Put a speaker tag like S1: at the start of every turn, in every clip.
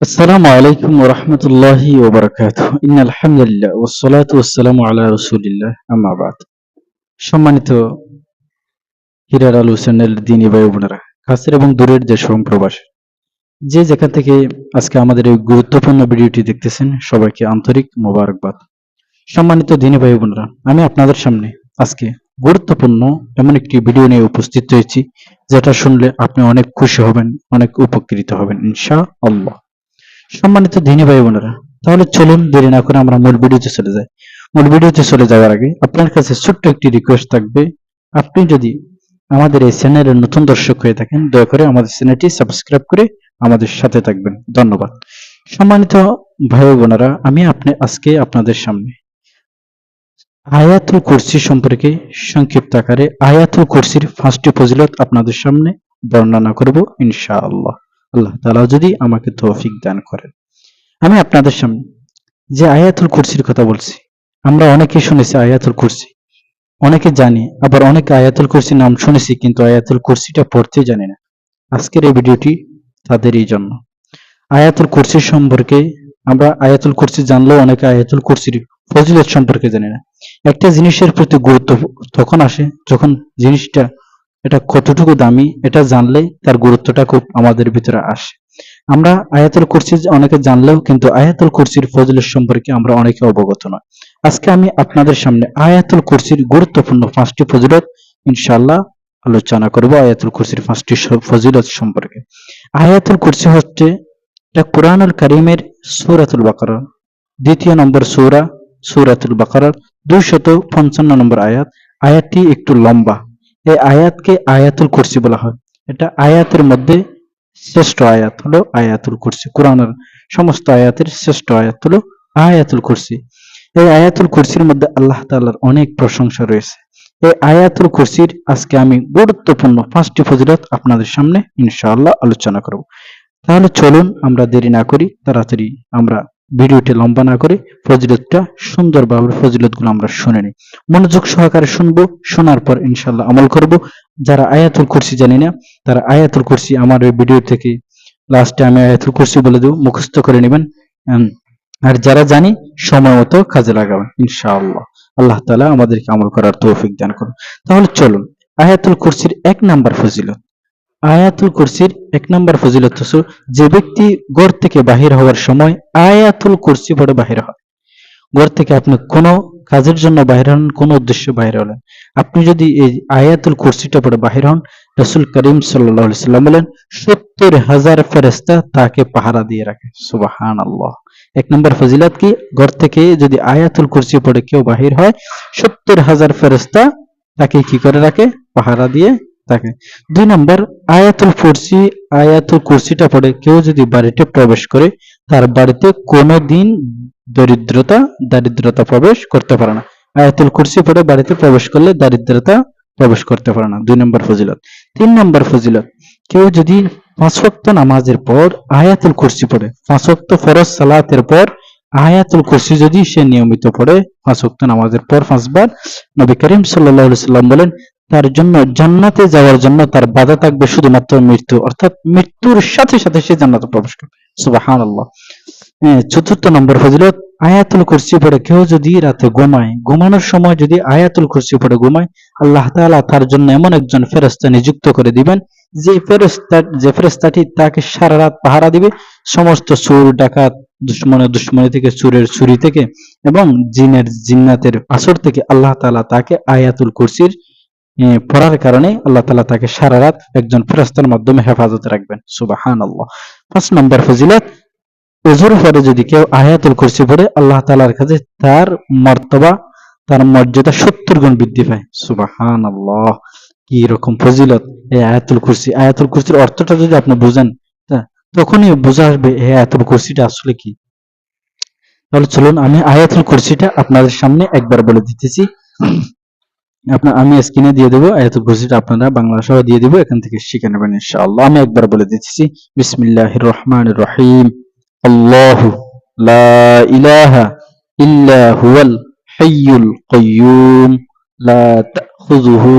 S1: আসসালামু আলাইকুম ওয়া রাহমাতুল্লাহি ওয়া বারাকাতুহু ইন্নাল হামদুলিল্লাহ ওয়া সসালাতু ওয়া সালামু আলা রাসূলিল্লাহ, আম্মা বাদ। সম্মানিত হিরার আলু চ্যানেল দিনী ভাই বোনেরা, কাছের এবং যে শ্রম যেখান থেকে আজকে আমাদের এই গুরুত্বপূর্ণ ভিডিওটি দেখতেছেন, সবাইকে আন্তরিক মোবারকবাদ। সম্মানিত দিনে ভাই বোনেরা, আমি আপনাদের সামনে আজকে গুরুত্বপূর্ণ এমন একটি ভিডিও নিয়ে উপস্থিত হয়েছি, যেটা শুনলে আপনি অনেক খুশি হবেন, অনেক উপকৃত হবেন, ইনশাআল্লাহ। সম্মানিত দিনী ভাই বোনেরা, তাহলে চলুন দেরি না করে আমরা মূল ভিডিওতে চলে যাই। মূল ভিডিওতে চলে যাওয়ার আগে আপনার কাছে ছোট্ট একটি রিকোয়েস্ট থাকবে, আপনি যদি আমাদের এই চ্যানেলের নতুন দর্শক হয়ে থাকেন, দয়া করে আমাদের চ্যানেলটি সাবস্ক্রাইব করে আমাদের সাথে থাকবেন। ধন্যবাদ। সম্মানিত ভাই বোনেরা, আমি আপনি, আজকে আপনাদের সামনে আয়াতুল কুরসি সম্পর্কে সংক্ষিপ্ত আকারে আয়াতুল কুরসির পাঁচটি ফজিলত আপনাদের সামনে বর্ণনা করব ইনশাআল্লাহ। আল্লাহ তাআলা যদি আমাকে তৌফিক দান করেন। আমি আপনাদের সামনে যে আয়াতুল কুরসির কথা বলছি, আমরা অনেকে শুনেছি আয়াতুল কুরসি, অনেকে জানি, আবার অনেকে আয়াতুল কুরসির নাম শুনেছি, কিন্তু আয়াতুল কুরসিটা পড়তে জানি না। আজকের এই ভিডিওটি তাদেরই জন্য। আয়াতুল কুরসি সম্পর্কে আমরা আয়াতুল কুরসি জানলেও অনেকে আয়াতুল কুরসির ফজিলত সম্পর্কে জানি না। একটা জিনিসের প্রতি গুরুত্ব তখন আসে যখন জিনিসটা এটা কতটুকু দামি, এটা জানলেই তার গুরুত্বটা খুব আমাদের ভিতরে আসে। আমরা আয়াতুল কুরসি অনেকে জানলেও কিন্তু আয়াতুল কুরসির ফজিলত সম্পর্কে আমরা অনেকে অবগত নয় আজকে আমি আপনাদের সামনে আয়াতুল কুরসির গুরুত্বপূর্ণ পাঁচটি ফজিলত ইনশাআল্লাহ আলোচনা করব আয়াতুল কুরসির পাঁচটি ফজিলত সম্পর্কে। আয়াতুল কুরসি হচ্ছে এটা কোরআনুল কারিমের সূরাতুল বাকারা। দ্বিতীয় নম্বর সূরা, সূরাতুল বাকারার দুইশত পঞ্চান্ন নম্বর আয়াত। আয়াতটি একটু লম্বা। এই আয়াতকে আয়াতুল কুরসি বলা হয়। এটা আয়াতের মধ্যে শ্রেষ্ঠ আয়াত হলো আয়াতুল কুরসি। কোরআনের সমস্ত আয়াতের শ্রেষ্ঠ আয়াত হলো আয়াতুল কুরসি। এই আয়াতুল কুরসির মধ্যে আল্লাহ তাআলার অনেক প্রশংসা রয়েছে। এই আয়াতুল কুরসির আজকে আমি গুরুত্বপূর্ণ পাঁচটি ফজিলত আপনাদের সামনে ইনশাআল্লাহ আলোচনা করব। তাহলে চলুন আমরা দেরি না করি, তাড়াতাড়ি আমরা ভিডিওটি লম্বা না করে ফজিলতটা সুন্দরভাবে ফজিলতগুলো আমরা শুনে নিই। মনোযোগ সহকারে শুনব, শোনার পর ইনশাল্লাহ আমল করব। যারা আয়াতুল কুরসি জানি না, তারা আয়াতুল কুরসি আমার ওই ভিডিও থেকে লাস্টে আমি আয়াতুল কুরসি বলে দেবো, মুখস্থ করে নেবেন। আর যারা জানি, সময় মতো কাজে লাগাবেন, ইনশাআল্লাহ। আল্লাহ তালা আমাদেরকে আমল করার তৌফিক দান করুন। তাহলে চলুন, আয়াতুল কুরসির এক নাম্বার ফজিলত। আয়াতুল কুরসির এক নাম্বার ফজিলত হচ্ছে, যে ব্যক্তি ঘর থেকে বাহির হওয়ার সময় আয়াতুল কুরসি পড়ে বাহির হয়। ঘর থেকে আপনি কোনো কাজের জন্য বাহির হন, কোনো উদ্দেশ্যে বাহির হলেন। আপনি যদি এই আয়াতুল কুরসিটা পড়ে বাহির হন, রসুল করিম সাল্লাহ সাল্লাম বলেন, সত্তর হাজার ফেরেস্তা তাকে পাহারা দিয়ে রাখে। সুবাহান আল্লাহ এক নম্বর ফজিলাত কি? ঘর থেকে যদি আয়াতুল কুরসি পড়ে কেউ বাহির হয়, সত্তর হাজার ফেরেস্তা তাকে কি করে রাখে? পাহারা দিয়ে থাকে। দুই নম্বর, আয়াতুল কুরসি, আয়াতুল কুরসিটা পড়ে কেউ যদি বাড়িতে প্রবেশ করে, তার বাড়িতে কোনো দিন দরিদ্রতা, দারিদ্রতা প্রবেশ করতে পারে না। আয়াতুল কুরসি পড়ে বাড়িতে প্রবেশ করলে দারিদ্রতা প্রবেশ করতে পারে না। দুই নম্বর ফজিলত। তিন নম্বর ফজিলত, কেউ যদি পাঁচ ওয়াক্ত নামাজের পর আয়াতুল কুরসি পড়ে, পাঁচ ওয়াক্ত ফরজ সালাতের পর আয়াতুল কুরসি যদি সে নিয়মিত পড়ে, পাঁচ ওয়াক্ত নামাজের পর পাঁচবার, নবী করিম সাল্লাল্লাহু আলাইহি সাল্লাম বলেন তার জন্য জান্নাতে যাওয়ার জন্য তার বাধা থাকবে শুধুমাত্র মৃত্যু। অর্থাৎ মৃত্যুর সাথে সাথে সে জান্নাতে প্রবেশ করবে। সুবহানাল্লাহ। হ্যাঁ, চতুর্থ নম্বর ফজিলত আয়াতুল কুরসি পড়ে কেউ যদি রাতে ঘুমায় ঘুমানোর সময় যদি আয়াতুল কুরসি পড়ে ঘুমায় আল্লাহ তাআলা তার জন্য এমন একজন ফেরেশতা নিযুক্ত করে দিবেন যে ফেরেশতা যে ফেরেশতাটি তাকে সারা রাত পাহারা দিবে সমস্ত চোর ডাকাত দুশ্মনের দুশ্মনী থেকে চুরের চুরি থেকে এবং জিনের জিন্নাতের আসর থেকে আল্লাহ তাআলা তাকে আয়াতুল কুরসির পড়ার কারণে আল্লাহ তাআলা তাকে সারা রাত একজন ফেরেশতার মাধ্যমে হেফাজতে রাখবেন। সুবহানাল্লাহ। পাঁচ নম্বর ফজিলত, ওজোর পরে যদি কেউ আয়াতুল কুরসি পড়ে, আল্লাহ তাআলার কাছে তার মর্তবা, তার মর্যাদা সত্তর গুণ বৃদ্ধি পায়। সুবাহান আল্লাহ কি রকম ফজিলত এই আয়াতুল কুরসি। আয়াতুল কুরসির অর্থটা যদি আপনি বুঝেন তখনই বোঝা আসবে এই আয়াতুল কুরসিটা আসলে কি। তাহলে চলুন আমি আয়াতুল কুরসিটা আপনাদের সামনে একবার বলে দিতেছি। আপনার আমি স্ক্রিনে দিয়ে দেব আয়াতুল কুরসিটা আপনারা বাংলা সহ দিয়ে দেব এখান থেকে শিখে নেবেন ইনশাআল্লাহ আমি একবার বলে দিচ্ছি বিসমিল্লাহির রহমানির রহিম আল্লাহু লা ইলাহা ইল্লা হুয়াল হাইয়ুল কাইয়ুম লা তাখুযুহু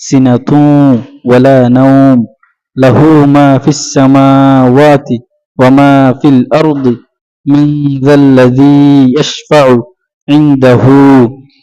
S1: সিনাতুন ওয়ালা নাওম লাহু মা ফিস সামাওয়াতি ওয়া মা ফিল আরদি মিন যাল্লাযী ইশফাউ ইনদাহু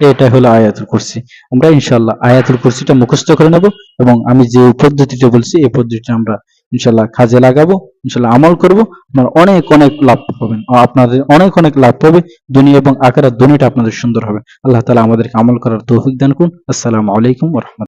S1: এটা হলো আয়াতুল কুরসি। আমরা ইনশাআল্লাহ আয়াতুল কুরসিটা মুখস্থ করে নেব এবং আমি যে পদ্ধতিটা বলছি, এই পদ্ধতিটা আমরা ইনশাল্লাহ কাজে লাগাবো ইনশাল্লাহ আমল করব। আপনার অনেক অনেক লাভ পাবেন আপনাদের অনেক অনেক লাভ পাবে দুনিয়া এবং আকারের দুনিয়াটা আপনাদের সুন্দর হবে। আল্লাহ তাআলা আমাদেরকে আমল করার তৌফিক দান করুন। আসসালামু আলাইকুম রাহমাতুল্লাহ।